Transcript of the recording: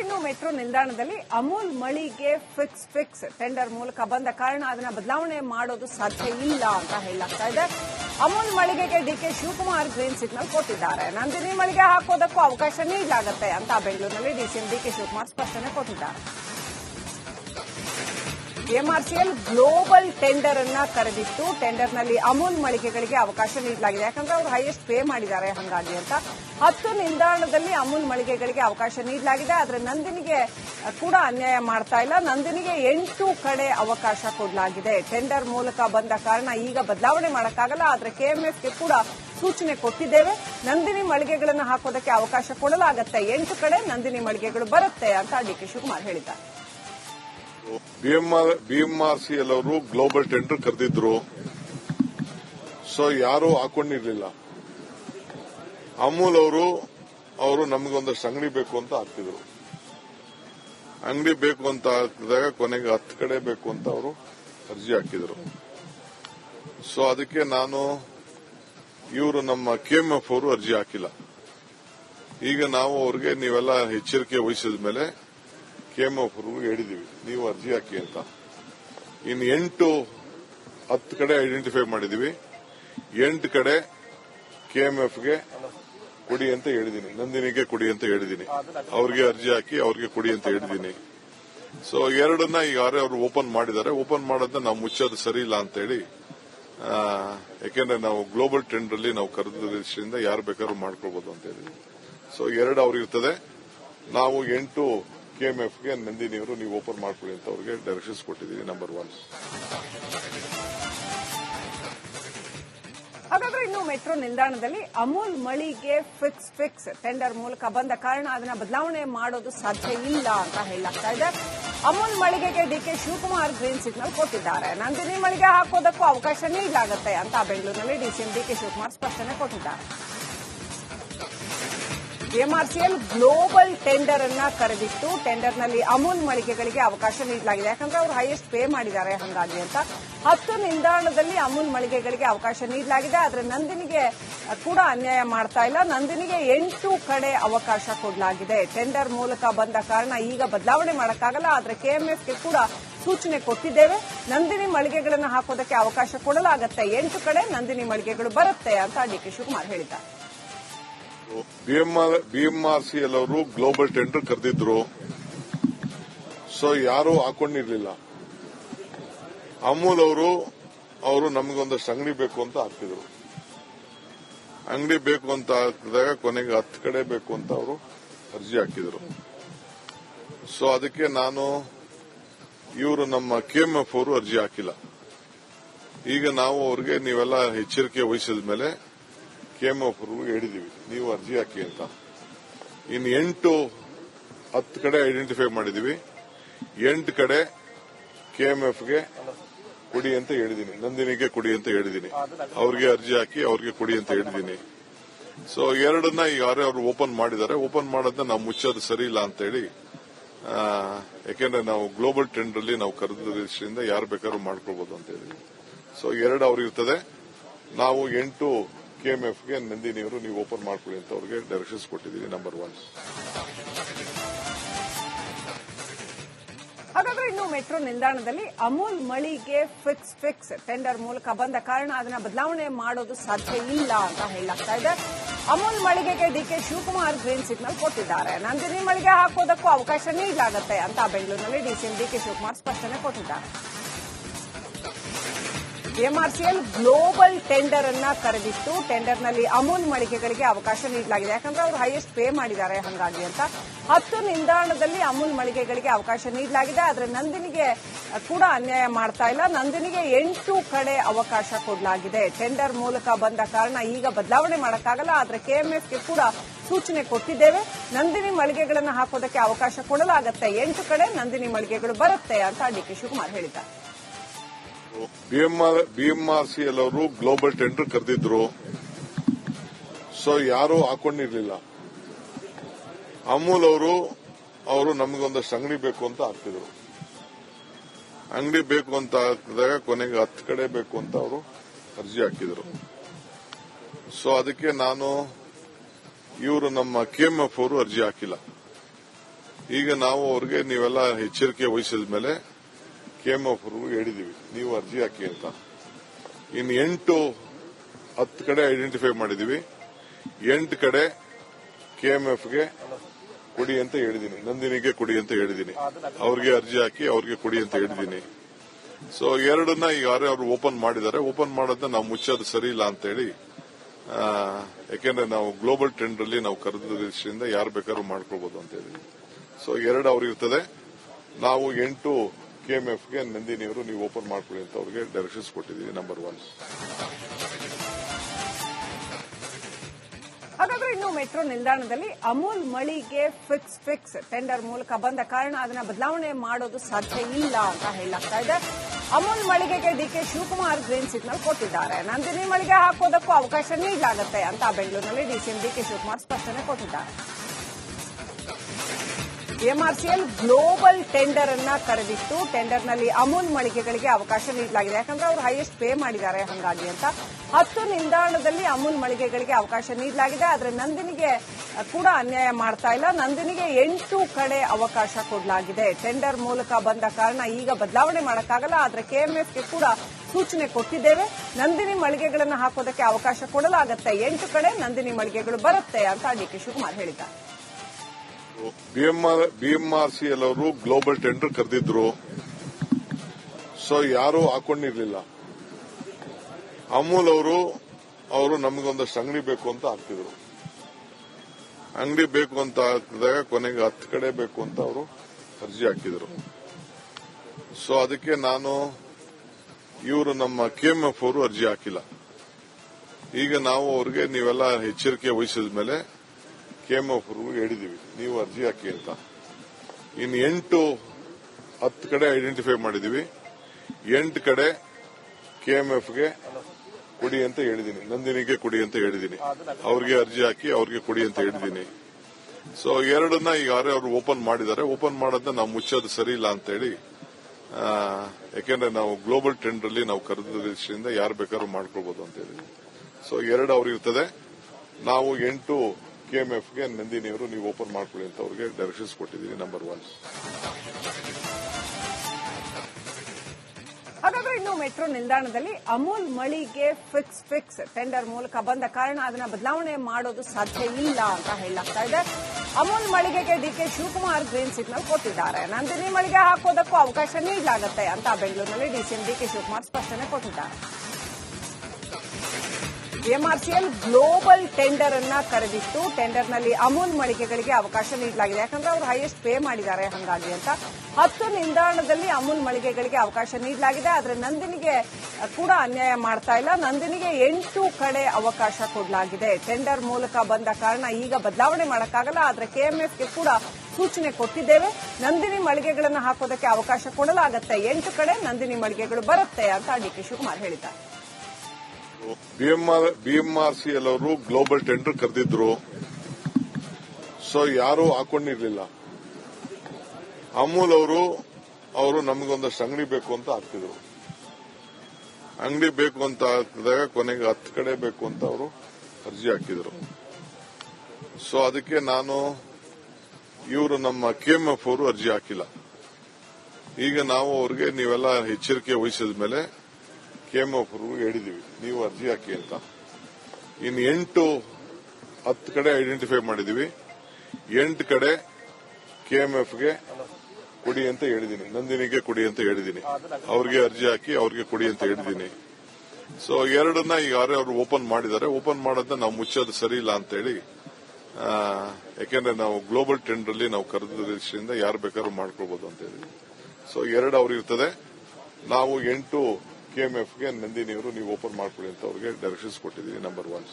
ಇನ್ನು ಮೆಟ್ರೋ ನಿಲ್ದಾಣದಲ್ಲಿ ಅಮೂಲ್ ಮಳಿಗೆ ಫಿಕ್ಸ್ ಫಿಕ್ಸ್ ಟೆಂಡರ್ ಮೂಲಕ ಬಂದ ಕಾರಣ ಅದನ್ನ ಬದಲಾವಣೆ ಮಾಡೋದು ಸಾಧ್ಯ ಇಲ್ಲ ಅಂತ ಹೇಳಾಗ್ತಾ ಇದೆ. Amul ಮಳಿಗೆಗೆ D K Shivakumar green signal ಕೊಟ್ಟಿದ್ದಾರೆ. ನಂದಿನಿ ಮಳಿಗೆ ಹಾಕೋದಕ್ಕೂ ಅವಕಾಶ ನೀಡಲಾಗುತ್ತೆ ಅಂತ ಬೆಂಗಳೂರಿನಲ್ಲಿ ಡಿಸಿಎಂ ಡಿಕೆ ಶಿವಕುಮಾರ್ ಸ್ಪಷ್ಟನೆ ಕೊಟ್ಟಿದ್ದಾರೆ. ಎಂಆರ್ಸಿಎಲ್ ಗ್ಲೋಬಲ್ ಟೆಂಡರ್ ಅನ್ನ ಕರೆದಿತ್ತು. ಟೆಂಡರ್ನಲ್ಲಿ ಅಮೂಲ್ ಮಳಿಗೆಗಳಿಗೆ ಅವಕಾಶ ನೀಡಲಾಗಿದೆ. ಯಾಕಂದ್ರೆ ಅವರು ಹೈಯೆಸ್ಟ್ ಪೇ ಮಾಡಿದ್ದಾರೆ ಹಂಗಾಗಿ ಅಂತ. ಹತ್ತು ನಿಲ್ದಾಣದಲ್ಲಿ ಅಮೂಲ್ ಮಳಿಗೆಗಳಿಗೆ ಅವಕಾಶ ನೀಡಲಾಗಿದೆ. ಆದರೆ ನಂದಿನಿಗೆ ಕೂಡ ಅನ್ಯಾಯ ಮಾಡ್ತಾ ಇಲ್ಲ. ನಂದಿನಿಗೆ ಎಂಟು ಕಡೆ ಅವಕಾಶ ಕೊಡಲಾಗಿದೆ. ಟೆಂಡರ್ ಮೂಲಕ ಬಂದ ಕಾರಣ ಈಗ ಬದಲಾವಣೆ ಮಾಡಕ್ಕಾಗಲ್ಲ. ಆದ್ರೆ ಕೆಎಂಎಫ್ಗೆ ಕೂಡ ಸೂಚನೆ ಕೊಟ್ಟಿದ್ದೇವೆ. ನಂದಿನಿ ಮಳಿಗೆಗಳನ್ನು ಹಾಕೋದಕ್ಕೆ ಅವಕಾಶ ಕೊಡಲಾಗುತ್ತೆ. ಎಂಟು ಕಡೆ ನಂದಿನಿ ಮಳಿಗೆಗಳು ಬರುತ್ತೆ ಅಂತ ಡಿಕೆ ಶಿವಕುಮಾರ್ ಹೇಳಿದ್ದಾರೆ. ಬಿಎಂಆರ್ಸಿಎಲ್ ಅವರು ಗ್ಲೋಬಲ್ ಟೆಂಡರ್ ಕರೆದಿದ್ರು. ಸೊ ಯಾರು ಹಾಕೊಂಡಿರ್ಲಿಲ್ಲ. ಅಮೂಲ್ ಅವರು ಅವರು ನಮಗೊಂದಷ್ಟು ಅಂಗಡಿ ಬೇಕು ಅಂತ ಹಾಕ್ತಿದ್ರು. ಅಂಗಡಿ ಬೇಕು ಅಂತ ಹಾಕಿದಾಗ ಕೊನೆಗೆ ಹತ್ತು ಕಡೆ ಬೇಕು ಅಂತ ಅವರು ಅರ್ಜಿ ಹಾಕಿದ್ರು. ಸೊ ಅದಕ್ಕೆ ನಾನು ಇವರು ನಮ್ಮ ಕೆಎಂಎಫ್ ಅವರು ಅರ್ಜಿ ಹಾಕಿಲ್ಲ. ಈಗ ನಾವು ಅವ್ರಿಗೆ ನೀವೆಲ್ಲ ಎಚ್ಚರಿಕೆ ವಹಿಸಿದ ಮೇಲೆ ಕೆಎಂಎಫ್ ಅವ್ರಿಗೂ ಹೇಳಿದೀವಿ ನೀವು ಅರ್ಜಿ ಹಾಕಿ ಅಂತ. ಇನ್ನು ಎಂಟು, ಹತ್ತು ಕಡೆ ಐಡೆಂಟಿಫೈ ಮಾಡಿದೀವಿ ಎಂಟು ಕಡೆ ಕೆಎಂಎಫ್ಗೆ ಕೊಡಿ ಅಂತ ಹೇಳಿದೀನಿ ನಂದಿನಿಗೆ ಕೊಡಿ ಅಂತ ಹೇಳಿದೀನಿ ಅವ್ರಿಗೆ ಅರ್ಜಿ ಹಾಕಿ ಅವ್ರಿಗೆ ಕೊಡಿ ಅಂತ ಹೇಳಿದೀನಿ ಸೊ ಎರಡನ್ನ ಈಗ ಯಾರೇ ಅವರು ಓಪನ್ ಮಾಡಿದ್ದಾರೆ. ಓಪನ್ ಮಾಡೋದನ್ನ ನಾವು ಮುಚ್ಚೋದು ಸರಿ ಇಲ್ಲ ಅಂತ ಹೇಳಿ ಯಾಕೆಂದ್ರೆ ನಾವು ಗ್ಲೋಬಲ್ ಟ್ರೆಂಡ್ ಅಲ್ಲಿ ನಾವು ಕರೆದ್ರಿಂದ ಯಾರು ಬೇಕಾದ್ರೂ ಮಾಡ್ಕೊಳ್ಬಹುದು ಅಂತ ಹೇಳಿ ಸೊ ಎರಡು ಅವ್ರಿರ್ತದೆ ನಾವು ಎಂಟು ಕೆಎಂಎಫ್ಗೆ ನಂದಿನಿಯವರು ನೀವು ಓಪನ್ ಮಾಡ್ಕೊಳ್ಳಿ ಅಂತ ಅವ್ರಿಗೆ ಡೈರೆಕ್ಷನ್ಸ್ ಕೊಟ್ಟಿದ್ದೀವಿ ನಂಬರ್ ಒನ್ ಹಾಗಾದ್ರೆ ಇನ್ನು ಮೆಟ್ರೋ ನಿಲ್ದಾಣದಲ್ಲಿ ಅಮೂಲ್ ಮಳಿಗೆ ಫಿಕ್ಸ್ ಫಿಕ್ಸ್ ಟೆಂಡರ್ ಮೂಲಕ ಬಂದ ಕಾರಣ ಅದನ್ನ ಬದಲಾವಣೆ ಮಾಡೋದು ಸಾಧ್ಯ ಇಲ್ಲ ಅಂತ ಹೇಳಲಾಗ್ತಾ ಇದೆ. Amul ಮಳಿಗೆಗೆ D K Shivakumar green signal ಕೊಟ್ಟಿದ್ದಾರೆ. ನಂದಿನಿ ಮಳಿಗೆ ಹಾಕೋದಕ್ಕೂ ಅವಕಾಶ ನೀಡಲಾಗುತ್ತೆ ಅಂತ ಬೆಂಗಳೂರಿನಲ್ಲಿ ಡಿಸಿಎಂ ಡಿಕೆ ಶಿವಕುಮಾರ್ ಸ್ಪಷ್ಟನೆ ಕೊಟ್ಟಿದ್ದಾರೆ. ಎಂಆರ್ಸಿಎಲ್ ಗ್ಲೋಬಲ್ ಟೆಂಡರ್ ಅನ್ನ ಕರೆದಿತ್ತು ಟೆಂಡರ್ನಲ್ಲಿ ಅಮೂಲ್ ಮಳಿಗೆಗಳಿಗೆ ಅವಕಾಶ ನೀಡಲಾಗಿದೆ. ಯಾಕಂದ್ರೆ ಅವರು ಹೈಯೆಸ್ಟ್ ಪೇ ಮಾಡಿದ್ದಾರೆ ಹಂಗಾಗಿ ಅಂತ. ಹತ್ತು ನಿಲ್ದಾಣದಲ್ಲಿ ಅಮೂಲ್ ಮಳಿಗೆಗಳಿಗೆ ಅವಕಾಶ ನೀಡಲಾಗಿದೆ. ಆದ್ರೆ ನಂದಿನಿಗೆ ಕೂಡ ಅನ್ಯಾಯ ಮಾಡ್ತಾ ಇಲ್ಲ. ನಂದಿನಿಗೆ ಎಂಟು ಕಡೆ ಅವಕಾಶ ಕೊಡಲಾಗಿದೆ. ಟೆಂಡರ್ ಮೂಲಕ ಬಂದ ಕಾರಣ ಈಗ ಬದಲಾವಣೆ ಮಾಡಕ್ಕಾಗಲ್ಲ. ಆದ್ರೆ ಕೆಎಂಎಫ್ಗೆ ಕೂಡ ಸೂಚನೆ ಕೊಟ್ಟಿದ್ದೇವೆ. ನಂದಿನಿ ಮಳಿಗೆಗಳನ್ನು ಹಾಕೋದಕ್ಕೆ ಅವಕಾಶ ಕೊಡಲಾಗುತ್ತೆ. ಎಂಟು ಕಡೆ ನಂದಿನಿ ಮಳಿಗೆಗಳು ಬರುತ್ತೆ ಅಂತ ಡಿಕೆ ಶಿವಕುಮಾರ್ ಹೇಳಿದ್ದಾರೆ. ಬಿಎಂಆರ್ಸಿಎಲ್ ಅವರು ಗ್ಲೋಬಲ್ ಟೆಂಡರ್ ಕರೆದಿದ್ರು. ಸೊ ಯಾರು ಹಾಕೊಂಡಿರ್ಲಿಲ್ಲ. ಅಮೂಲ್ ಅವರು ಅವರು ನಮಗೊಂದಷ್ಟು ಅಂಗಡಿ ಬೇಕು ಅಂತ ಹಾಕಿದ್ರು ಅಂಗಡಿ ಬೇಕು ಅಂತ ಹಾಕಿದಾಗ ಕೊನೆಗೆ ಹತ್ತು ಕಡೆ ಬೇಕು ಅಂತ ಅವರು ಅರ್ಜಿ ಹಾಕಿದ್ರು. ಸೊ ಅದಕ್ಕೆ ನಾನು ಇವರು ನಮ್ಮ ಕೆಎಂಎಫ್ ಅವರು ಅರ್ಜಿ ಹಾಕಿಲ್ಲ. ಈಗ ನಾವು ಅವ್ರಿಗೆ ನೀವೆಲ್ಲ ಎಚ್ಚರಿಕೆ ವಹಿಸಿದ ಮೇಲೆ ಕೆಎಂಎಫ್ ಅವ್ರಿಗೂ ಹೇಳಿದೀವಿ. ನೀವು ಅರ್ಜಿ ಹಾಕಿ ಅಂತ. ಇನ್ನು ಎಂಟು, ಹತ್ತು ಕಡೆ ಐಡೆಂಟಿಫೈ ಮಾಡಿದೀವಿ. ಎಂಟು ಕಡೆ ಕೆಎಂಎಫ್ಗೆ ಕೊಡಿ ಅಂತ ಹೇಳಿದ್ದೀನಿ ನಂದಿನಿಗೆ ಕೊಡಿ ಅಂತ ಹೇಳಿದ್ದೀನಿ ಅವ್ರಿಗೆ ಅರ್ಜಿ ಹಾಕಿ ಅವ್ರಿಗೆ ಕೊಡಿ ಅಂತ ಹೇಳಿದ್ದೀನಿ ಸೊ ಎರಡನ್ನ ಈಗ ಯಾರೇ ಅವರು ಓಪನ್ ಮಾಡಿದ್ದಾರೆ ಓಪನ್ ಮಾಡೋದನ್ನ ನಾವು ಮುಚ್ಚೋದು ಸರಿ ಇಲ್ಲ ಅಂತ ಹೇಳಿ ಯಾಕೆಂದ್ರೆ ನಾವು ಗ್ಲೋಬಲ್ ಟ್ರೆಂಡ್ ಅಲ್ಲಿ ನಾವು ಕರೆದ್ರಿಂದ ಯಾರು ಬೇಕಾದ್ರೂ ಮಾಡ್ಕೊಳ್ಬಹುದು ಅಂತ ಹೇಳಿ ಸೊ ಎರಡು ಅವ್ರಿರ್ತದೆ. ನಾವು ಎಂಟು ಕೆಎಂಎಫ್ಗೆ ನಂದಿನಿಯವರು ನೀವು ಓಪನ್ ಮಾಡ್ಕೊಳ್ಳಿ ಅಂತ ಅವರಿಗೆ ಡೈರೆಕ್ಷನ್ಸ್ ಕೊಟ್ಟಿದ್ದೀವಿ ನಂಬರ್ ಒನ್ ಹಾಗಾದ್ರೆ ಇನ್ನು ಮೆಟ್ರೋ ನಿಲ್ದಾಣದಲ್ಲಿ ಅಮೂಲ್ ಮಳಿಗೆ ಫಿಕ್ಸ್ ಫಿಕ್ಸ್ ಟೆಂಡರ್ ಮೂಲಕ ಬಂದ ಕಾರಣ ಅದನ್ನ ಬದಲಾವಣೆ ಮಾಡೋದು ಸಾಧ್ಯ ಇಲ್ಲ ಅಂತ ಹೇಳಲಾಗ್ತಾ ಇದೆ. Amul ಮಳಿಗೆಗೆ D K Shivakumar green signal ಕೊಟ್ಟಿದ್ದಾರೆ. ನಂದಿನಿ ಮಳಿಗೆ ಹಾಕೋದಕ್ಕೂ ಅವಕಾಶ ನೀಡಲಾಗುತ್ತೆ ಅಂತ ಬೆಂಗಳೂರಿನಲ್ಲಿ ಡಿಸಿಎಂ ಡಿಕೆ ಶಿವಕುಮಾರ್ ಸ್ಪಷ್ಟನೆ ಕೊಟ್ಟಿದ್ದಾರೆ. ಎಂಆರ್ಸಿಎಲ್ ಗ್ಲೋಬಲ್ ಟೆಂಡರ್ ಅನ್ನ ಕರೆದಿತ್ತು. ಟೆಂಡರ್ನಲ್ಲಿ ಅಮೂಲ್ ಮಳಿಗೆಗಳಿಗೆ ಅವಕಾಶ ನೀಡಲಾಗಿದೆ. ಯಾಕಂದ್ರೆ ಅವರು ಹೈಯೆಸ್ಟ್ ಪೇ ಮಾಡಿದ್ದಾರೆ ಹಂಗಾಗಿ ಅಂತ. ಹತ್ತು ನಿಲ್ದಾಣದಲ್ಲಿ ಅಮೂಲ್ ಮಳಿಗೆಗಳಿಗೆ ಅವಕಾಶ ನೀಡಲಾಗಿದೆ. ಆದರೆ ನಂದಿನಿಗೆ ಕೂಡ ಅನ್ಯಾಯ ಮಾಡ್ತಾ ಇಲ್ಲ. ನಂದಿನಿಗೆ ಎಂಟು ಕಡೆ ಅವಕಾಶ ಕೊಡಲಾಗಿದೆ. ಟೆಂಡರ್ ಮೂಲಕ ಬಂದ ಕಾರಣ ಈಗ ಬದಲಾವಣೆ ಮಾಡಕ್ಕಾಗಲ್ಲ. ಆದ್ರೆ ಕೆಎಂಎಫ್ಗೆ ಕೂಡ ಸೂಚನೆ ಕೊಟ್ಟಿದ್ದೇವೆ. ನಂದಿನಿ ಮಳಿಗೆಗಳನ್ನು ಹಾಕೋದಕ್ಕೆ ಅವಕಾಶ ಕೊಡಲಾಗುತ್ತೆ. ಎಂಟು ಕಡೆ ನಂದಿನಿ ಮಳಿಗೆಗಳು ಬರುತ್ತೆ ಅಂತ ಡಿಕೆ ಶಿವಕುಮಾರ್ ಹೇಳಿದ್ದಾರೆ. ಬಿಎಂಆರ್ಸಿಎಲ್ ಅವರು ಗ್ಲೋಬಲ್ ಟೆಂಡರ್ ಕರೆದಿದ್ರು. ಸೊ ಯಾರು ಹಾಕೊಂಡಿರ್ಲಿಲ್ಲ. ಅಮೂಲ್ ಅವರು ಅವರು ನಮಗೊಂದಷ್ಟು ಅಂಗಡಿ ಬೇಕು ಅಂತ ಹಾಕ್ತಿದ್ರು. ಅಂಗಡಿ ಬೇಕು ಅಂತ ಹಾಕಿದಾಗ ಕೊನೆಗೆ ಹತ್ತು ಕಡೆ ಬೇಕು ಅಂತ ಅವರು ಅರ್ಜಿ ಹಾಕಿದ್ರು. ಸೊ ಅದಕ್ಕೆ ನಾನು ಇವರು ನಮ್ಮ ಕೆಎಂಎಫ್ ಅವರು ಅರ್ಜಿ ಹಾಕಿಲ್ಲ. ಈಗ ನಾವು ಅವ್ರಿಗೆ ನೀವೆಲ್ಲ ಎಚ್ಚರಿಕೆ ವಹಿಸಿದ ಮೇಲೆ ಕೆಎಂಎಫ್ ಹೇಳಿದೀವಿ. ನೀವು ಅರ್ಜಿ ಹಾಕಿ ಅಂತ. ಇನ್ನು ಎಂಟು, ಹತ್ತು ಕಡೆ ಐಡೆಂಟಿಫೈ ಮಾಡಿದೀವಿ. ಎಂಟು ಕಡೆ ಕೆಎಂಎಫ್ಗೆ ಕೊಡಿ ಅಂತ ಹೇಳಿದ್ದೀನಿ ನಂದಿನಿಗೆ ಕೊಡಿ ಅಂತ ಹೇಳಿದ್ದೀನಿ ಅವ್ರಿಗೆ ಅರ್ಜಿ ಹಾಕಿ ಅವ್ರಿಗೆ ಕೊಡಿ ಅಂತ ಹೇಳಿದ್ದೀನಿ ಸೊ ಎರಡನ್ನ ಈಗ ಅವರು ಓಪನ್ ಮಾಡಿದ್ದಾರೆ. ಓಪನ್ ಮಾಡೋದನ್ನ ನಾವು ಮುಚ್ಚೋದು ಸರಿ ಇಲ್ಲ ಅಂತ ಹೇಳಿ ಯಾಕೆಂದ್ರೆ ನಾವು ಗ್ಲೋಬಲ್ ಟ್ರೆಂಡ್ ಅಲ್ಲಿ ನಾವು ಕರೆದ ದೃಷ್ಟಿಯಿಂದ ಯಾರು ಬೇಕಾದ್ರೂ ಮಾಡ್ಕೊಳ್ಬಹುದು ಅಂತ ಹೇಳಿ. ಸೊ ಎರಡು ಅವ್ರಿರ್ತದೆ ನಾವು ಎಂಟು ಕೆಎಂಎಫ್ಗೆ ನಂದಿನಿಯವರು ನೀವು ಓಪನ್ ಮಾಡ್ಕೊಳ್ಳಿ ಅಂತ ಅವ್ರಿಗೆ ಡೈರೆಕ್ಷನ್ಸ್ ಕೊಟ್ಟಿದ್ದೀವಿ ನಂಬರ್ ಒನ್ ಹಾಗಾದ್ರೆ ಇನ್ನು ಮೆಟ್ರೋ ನಿಲ್ದಾಣದಲ್ಲಿ ಅಮೂಲ್ ಮಳಿಗೆ ಫಿಕ್ಸ್ ಫಿಕ್ಸ್ ಟೆಂಡರ್ ಮೂಲಕ ಬಂದ ಕಾರಣ ಅದನ್ನ ಬದಲಾವಣೆ ಮಾಡೋದು ಸಾಧ್ಯ ಇಲ್ಲ ಅಂತ ಹೇಳಾಗ್ತಾ ಇದೆ. Amul ಮಳಿಗೆಗೆ D K Shivakumar green signal ಕೊಟ್ಟಿದ್ದಾರೆ. ನಂದಿನಿ ಮಳಿಗೆ ಹಾಕೋದಕ್ಕೂ ಅವಕಾಶ ನೀಡಲಾಗುತ್ತೆ ಅಂತ ಬೆಂಗಳೂರಿನಲ್ಲಿ ಡಿಸಿಎಂ ಡಿಕೆ ಶಿವಕುಮಾರ್ ಸ್ಪಷ್ಟನೆ ಕೊಟ್ಟಿದ್ದಾರೆ. ಎಂಆರ್ಸಿಎಲ್ ಗ್ಲೋಬಲ್ ಟೆಂಡರ್ ಅನ್ನ ಕರೆದಿತ್ತು. ಟೆಂಡರ್ನಲ್ಲಿ ಅಮೂಲ್ ಮಳಿಗೆಗಳಿಗೆ ಅವಕಾಶ ನೀಡಲಾಗಿದೆ. ಯಾಕಂದ್ರೆ ಅವರು ಹೈಯೆಸ್ಟ್ ಪೇ ಮಾಡಿದ್ದಾರೆ ಹಾಗಾಗಿ ಅಂತ. ಹತ್ತು ನಿಲ್ದಾಣದಲ್ಲಿ ಅಮೂಲ್ ಮಳಿಗೆಗಳಿಗೆ ಅವಕಾಶ ನೀಡಲಾಗಿದೆ. ಆದರೆ ನಂದಿನಿಗೆ ಕೂಡ ಅನ್ಯಾಯ ಮಾಡ್ತಾ ಇಲ್ಲ. ನಂದಿನಿಗೆ ಎಂಟು ಕಡೆ ಅವಕಾಶ ಕೊಡಲಾಗಿದೆ. ಟೆಂಡರ್ ಮೂಲಕ ಬಂದ ಕಾರಣ ಈಗ ಬದಲಾವಣೆ ಮಾಡೋಕ್ಕಾಗಲ್ಲ. ಆದರೆ ಕೆಎಂಎಫ್ಗೆ ಕೂಡ ಸೂಚನೆ ಕೊಟ್ಟಿದ್ದೇವೆ. ನಂದಿನಿ ಮಳಿಗೆಗಳನ್ನು ಹಾಕೋದಕ್ಕೆ ಅವಕಾಶ ಕೊಡಲಾಗುತ್ತೆ. ಎಂಟು ಕಡೆ ನಂದಿನಿ ಮಳಿಗೆಗಳು ಬರುತ್ತೆ ಅಂತ ಡಿಕೆ ಶಿವಕುಮಾರ್ ಹೇಳಿದ್ದಾರೆ. ಬಿಎಂಆರ್ಸಿಎಲ್ ಅವರು ಗ್ಲೋಬಲ್ ಟೆಂಡರ್ ಕರೆದಿದ್ರು. ಸೊ ಯಾರು ಹಾಕೊಂಡಿರ್ಲಿಲ್ಲ. ಅಮೂಲ್ ಅವರು ಅವರು ನಮಗೊಂದಷ್ಟು ಅಂಗಡಿ ಬೇಕು ಅಂತ ಹಾಕ್ತಿದ್ರು. ಅಂಗಡಿ ಬೇಕು ಅಂತ ಹಾಕಿದಾಗ ಕೊನೆಗೆ ಹತ್ತು ಕಡೆ ಬೇಕು ಅಂತ ಅವರು ಅರ್ಜಿ ಹಾಕಿದ್ರು. ಸೊ ಅದಕ್ಕೆ ನಾನು ಇವರು ನಮ್ಮ ಕೆಎಂಎಫ್ ಅವರು ಅರ್ಜಿ ಹಾಕಿಲ್ಲ. ಈಗ ನಾವು ಅವ್ರಿಗೆ ನೀವೆಲ್ಲ ಎಚ್ಚರಿಕೆ ವಹಿಸಿದ ಮೇಲೆ ಕೆಎಂಎಫ್ ಹೇಳಿದೀವಿ ನೀವು ಅರ್ಜಿ ಹಾಕಿ ಅಂತ. ಇನ್ನು ಎಂಟು, ಹತ್ತು ಕಡೆ ಐಡೆಂಟಿಫೈ ಮಾಡಿದೀವಿ ಎಂಟು ಕಡೆ ಕೆಎಂಎಫ್ಗೆ ಕೊಡಿ ಅಂತ ಹೇಳಿದೀನಿ ನಂದಿನಿಗೆ ಕೊಡಿ ಅಂತ ಹೇಳಿದೀನಿ ಅವ್ರಿಗೆ ಅರ್ಜಿ ಹಾಕಿ ಅವ್ರಿಗೆ ಕೊಡಿ ಅಂತ ಹೇಳಿದೀನಿ ಸೊ ಎರಡನ್ನ ಈಗ ಯಾರೇ ಅವರು ಓಪನ್ ಮಾಡಿದ್ದಾರೆ. ಓಪನ್ ಮಾಡೋದನ್ನ ನಾವು ಮುಚ್ಚೋದು ಸರಿ ಇಲ್ಲ ಅಂತ ಹೇಳಿ ಯಾಕೆಂದ್ರೆ ನಾವು ಗ್ಲೋಬಲ್ ಟ್ರೆಂಡ್ ಅಲ್ಲಿ ನಾವು ಕರೆದ ದೃಷ್ಟಿಯಿಂದ ಯಾರು ಬೇಕಾದ್ರೂ ಮಾಡ್ಕೊಳ್ಬಹುದು ಅಂತ ಹೇಳಿ ಸೊ ಎರಡು ಅವ್ರಿರ್ತದೆ. ನಾವು ಎಂಟು ಕೆಎಂಎಫ್ಗೆ ನಂದಿನಿಯವರು ನೀವು ಓಪನ್ ಮಾಡ್ಕೊಳ್ಳಿ ಅಂತ ಅವ್ರಿಗೆ ಡೈರೆಕ್ಷನ್ಸ್ ಕೊಟ್ಟಿದ್ದೀನಿ ನಂಬರ್ ಒನ್ ಹಾಗಾದ್ರೆ ಇನ್ನು ಮೆಟ್ರೋ ನಿಲ್ದಾಣದಲ್ಲಿ ಅಮೂಲ್ ಮಳಿಗೆ ಫಿಕ್ಸ್ ಫಿಕ್ಸ್ ಟೆಂಡರ್ ಮೂಲಕ ಬಂದ ಕಾರಣ ಅದನ್ನ ಬದಲಾವಣೆ ಮಾಡೋದು ಸಾಧ್ಯ ಇಲ್ಲ ಅಂತ ಹೇಳಲಾಗ್ತಾ ಇದೆ. Amul ಮಳಿಗೆಗೆ D K Shivakumar green signal ಕೊಟ್ಟಿದ್ದಾರೆ. ನಂದಿನಿ ಮಳಿಗೆ ಹಾಕೋದಕ್ಕೂ ಅವಕಾಶ ನೀಡಲಾಗುತ್ತೆ ಅಂತ ಬೆಂಗಳೂರಿನಲ್ಲಿ ಡಿಸಿಎಂ ಡಿಕೆ ಶಿವಕುಮಾರ್ ಸ್ಪಷ್ಟನೆ ಕೊಟ್ಟಿದ್ದಾರೆ. ಎಂಆರ್ಸಿಎಲ್ ಗ್ಲೋಬಲ್ ಟೆಂಡರ್ ಅನ್ನ ಕರೆದಿತ್ತು ಟೆಂಡರ್ನಲ್ಲಿ ಅಮೂಲ್ ಮಳಿಗೆಗಳಿಗೆ ಅವಕಾಶ ನೀಡಲಾಗಿದೆ. ಯಾಕಂದ್ರೆ ಅವರು ಹೈಯೆಸ್ಟ್ ಪೇ ಮಾಡಿದ್ದಾರೆ ಹಾಗಾಗಿ ಅಂತ. ಹತ್ತು ನಿಲ್ದಾಣದಲ್ಲಿ ಅಮೂಲ್ ಮಳಿಗೆಗಳಿಗೆ ಅವಕಾಶ ನೀಡಲಾಗಿದೆ. ಆದ್ರೆ ನಂದಿನಿಗೆ ಕೂಡ ಅನ್ಯಾಯ ಮಾಡ್ತಾ ಇಲ್ಲ. ನಂದಿನಿಗೆ ಎಂಟು ಕಡೆ ಅವಕಾಶ ಕೊಡಲಾಗಿದೆ. ಟೆಂಡರ್ ಮೂಲಕ ಬಂದ ಕಾರಣ ಈಗ ಬದಲಾವಣೆ ಮಾಡಕ್ಕಾಗಲ್ಲ. ಆದ್ರೆ ಕೆಎಂಎಫ್ಗೆ ಕೂಡ ಸೂಚನೆ ಕೊಟ್ಟಿದ್ದೇವೆ. ನಂದಿನಿ ಮಳಿಗೆಗಳನ್ನು ಹಾಕೋದಕ್ಕೆ ಅವಕಾಶ ಕೊಡಲಾಗುತ್ತೆ. ಎಂಟು ಕಡೆ ನಂದಿನಿ ಮಳಿಗೆಗಳು ಬರುತ್ತೆ ಅಂತ ಡಿಕೆ ಶಿವಕುಮಾರ್ ಹೇಳಿದ್ದಾರೆ. ಬಿಎಂಆರ್ಸಿಎಲ್ ಅವರು ಗ್ಲೋಬಲ್ ಟೆಂಡರ್ ಕರೆದಿದ್ರು. ಸೊ ಯಾರು ಹಾಕೊಂಡಿರ್ಲಿಲ್ಲ. ಅಮೂಲ್ ಅವರು ಅವರು ನಮಗೊಂದಷ್ಟು ಅಂಗಡಿ ಬೇಕು ಅಂತ ಹಾಕ್ತಿದ್ರು. ಅಂಗಡಿ ಬೇಕು ಅಂತ ಹಾಕಿದಾಗ ಕೊನೆಗೆ ಹತ್ತು ಕಡೆ ಬೇಕು ಅಂತ ಅವರು ಅರ್ಜಿ ಹಾಕಿದ್ರು. ಸೊ ಅದಕ್ಕೆ ನಾನು ಇವರು ನಮ್ಮ ಕೆಎಂಎಫ್ ಅವರು ಅರ್ಜಿ ಹಾಕಿಲ್ಲ. ಈಗ ನಾವು ಅವ್ರಿಗೆ ನೀವೆಲ್ಲ ಎಚ್ಚರಿಕೆ ವಹಿಸಿದ ಮೇಲೆ ಕೆಎಂಎಫ್ ಹೇಳಿದೀವಿ. ನೀವು ಅರ್ಜಿ ಹಾಕಿ ಅಂತ. ಇನ್ನು ಎಂಟು ಹತ್ತು ಕಡೆ ಐಡೆಂಟಿಫೈ ಮಾಡಿದೀವಿ. ಎಂಟು ಕಡೆ ಕೆಎಂಎಫ್ಗೆ ಕೊಡಿ ಅಂತ ಹೇಳಿದ್ದೀನಿ ನಂದಿನಿಗೆ ಕೊಡಿ ಅಂತ ಹೇಳಿದ್ದೀನಿ ಅವ್ರಿಗೆ ಅರ್ಜಿ ಹಾಕಿ ಅವ್ರಿಗೆ ಕೊಡಿ ಅಂತ ಹೇಳಿದ್ದೀನಿ ಸೊ ಎರಡನ್ನ ಈಗ ಅವರು ಓಪನ್ ಮಾಡಿದ್ದಾರೆ. ಓಪನ್ ಮಾಡೋದನ್ನ ನಾವು ಮುಚ್ಚೋದು ಸರಿ ಇಲ್ಲ ಅಂತ ಹೇಳಿ ಆ, ಯಾಕೆಂದ್ರೆ ನಾವು ಗ್ಲೋಬಲ್ ಟ್ರೆಂಡ್ ಅಲ್ಲಿ ನಾವು ಕರೆದ ಯಾರು ಬೇಕಾದ್ರೂ ಮಾಡ್ಕೊಳ್ಬಹುದು ಅಂತ ಹೇಳಿ. ಸೊ ಎರಡು ಅವ್ರು ಇರ್ತದೆ ನಾವು ಎಂಟು ಕೆಎಂಎಫ್ಗೆ ನಂದಿನಿಯವರು ನೀವು ಓಪನ್ ಮಾಡ್ಕೊಳ್ಳಿ ಅಂತ ಅವರಿಗೆ ಡೈರೆಕ್ಷನ್ಸ್ ಕೊಟ್ಟಿದ್ದೀವಿ ನಂಬರ್ ಒನ್